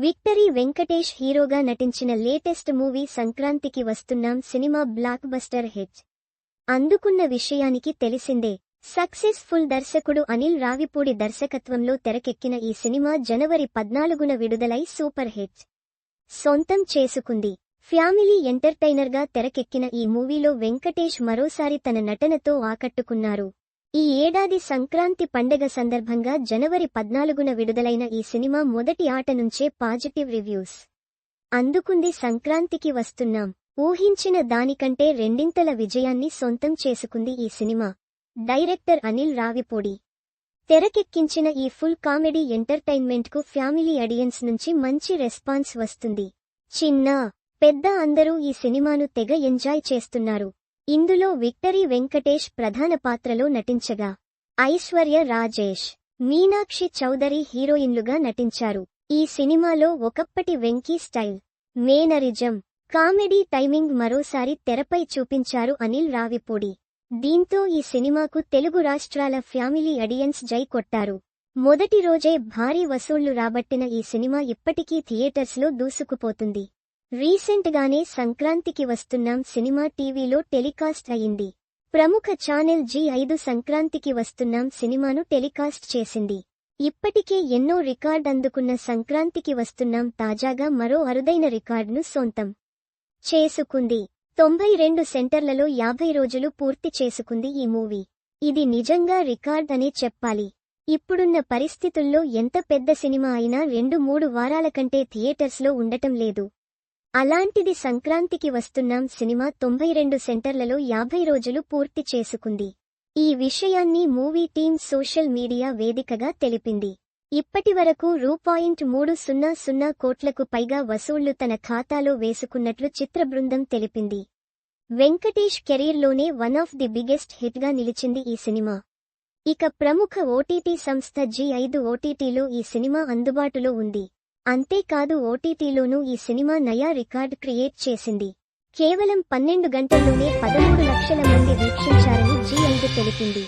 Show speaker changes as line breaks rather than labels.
Victory Venkatesh హీరోగా నటించిన latest movie సంక్రాంతికి వస్తున్నాం సినిమా బ్లాక్ బస్టర్ హిట్. అందుకున్న విషయానికి తెలిసిందే సక్సెస్ఫుల్ దర్శకుడు అనిల్ రావిపూడి దర్శకత్వంలో తెరకెక్కిన ఈ సినిమా జనవరి పద్నాలుగున విడుదలై సూపర్ హిట్. సొంతం చేసుకుంది. ఫ్యామిలీ ఎంటర్టైనర్గా తెరకెక్కిన ఈ మూవీలో వెంకటేష్ మరోసారి తన నటనతో ఆకట్టుకున్నారు. ఈ ఏడాది సంక్రాంతి పండగ సందర్భంగా జనవరి పద్నాలుగున విడుదలైన ఈ సినిమా మొదటి ఆట నుంచే పాజిటివ్ రివ్యూస్ అందుకుంది సంక్రాంతికి వస్తున్నాం. ఊహించిన దానికంటే రెండింతల విజయాన్ని సొంతం చేసుకుంది ఈ సినిమా. డైరెక్టర్ అనిల్ రావిపూడి. తెరకెక్కించిన ఈ ఫుల్ కామెడీ ఎంటర్టైన్మెంట్కు ఫ్యామిలీ ఆడియన్స్ నుంచి మంచి రెస్పాన్స్ వస్తుంది. చిన్న పెద్ద అందరూ ఈ సినిమాను తెగ ఎంజాయ్ చేస్తున్నారు. ఇందులో విక్టరీ వెంకటేష్ ప్రధాన పాత్రలో నటించగా ఐశ్వర్య రాజేష్ మీనాక్షి చౌదరి హీరోయిన్లుగా నటించారు. ఈ సినిమాలో ఒకప్పటి Venky style mannerism comedy timing మరోసారి తెరపై చూపించారు అనిల్ రావిపూడి. దీంతో ఈ సినిమాకు తెలుగు రాష్ట్రాల ఫ్యామిలీ అడియన్స్ జై కొట్టారు. మొదటి రోజే భారీ వసూళ్ళు రాబట్టిన ఈ సినిమా ఇప్పటికీ థియేటర్స్లో దూసుకుపోతుంది. రీసెంట్ గానే సంక్రాంతికి వస్తున్నాం సినిమా టీవీలో టెలికాస్ట్ అయింది. ప్రముఖ ఛానెల్ జీ ఐదు సంక్రాంతికి వస్తున్నాం సినిమాను టెలికాస్ట్ చేసింది. ఇప్పటికే ఎన్నో రికార్డ్ అందుకున్న సంక్రాంతికి వస్తున్నాం తాజాగా మరో అరుదైన రికార్డును సొంతం చేసుకుంది. తొంభై రెండు సెంటర్లలో యాభై రోజులు పూర్తి చేసుకుంది ఈ మూవీ. ఇది నిజంగా రికార్డ్ అనే చెప్పాలి. ఇప్పుడున్న పరిస్థితుల్లో ఎంత పెద్ద సినిమా అయినా రెండు మూడు వారాల కంటే థియేటర్స్లో ఉండటం లేదు. అలాంటిది సంక్రాంతికి వస్తున్నాం సినిమా తొంభై రెండు సెంటర్లలో యాభై రోజులు పూర్తి చేసుకుంది. ఈ విషయాన్ని మూవీ టీం సోషల్ మీడియా వేదికగా తెలిపింది. ఇప్పటివరకు రూ పాయింట్ మూడు సున్నా సున్నా కోట్లకు పైగా వసూళ్ళు తన ఖాతాలో వేసుకున్నట్లు చిత్ర బృందం తెలిపింది. వెంకటేష్ కెరీర్లోనే వన్ ఆఫ్ ది బిగ్గెస్ట్ హిట్గా నిలిచింది ఈ సినిమా. ఇక ప్రముఖ ఓటీటీ సంస్థ జీ ఐదు ఓటీటీలో ఈ సినిమా అందుబాటులో ఉంది. అంతేకాదు ఓటీటీలోనూ ఈ సినిమా నయా రికార్డ్ క్రియేట్ చేసింది. కేవలం పన్నెండు గంటల్లోనే పదమూడు లక్షల మంది వీక్షించారని జీ ఐదు తెలిపింది.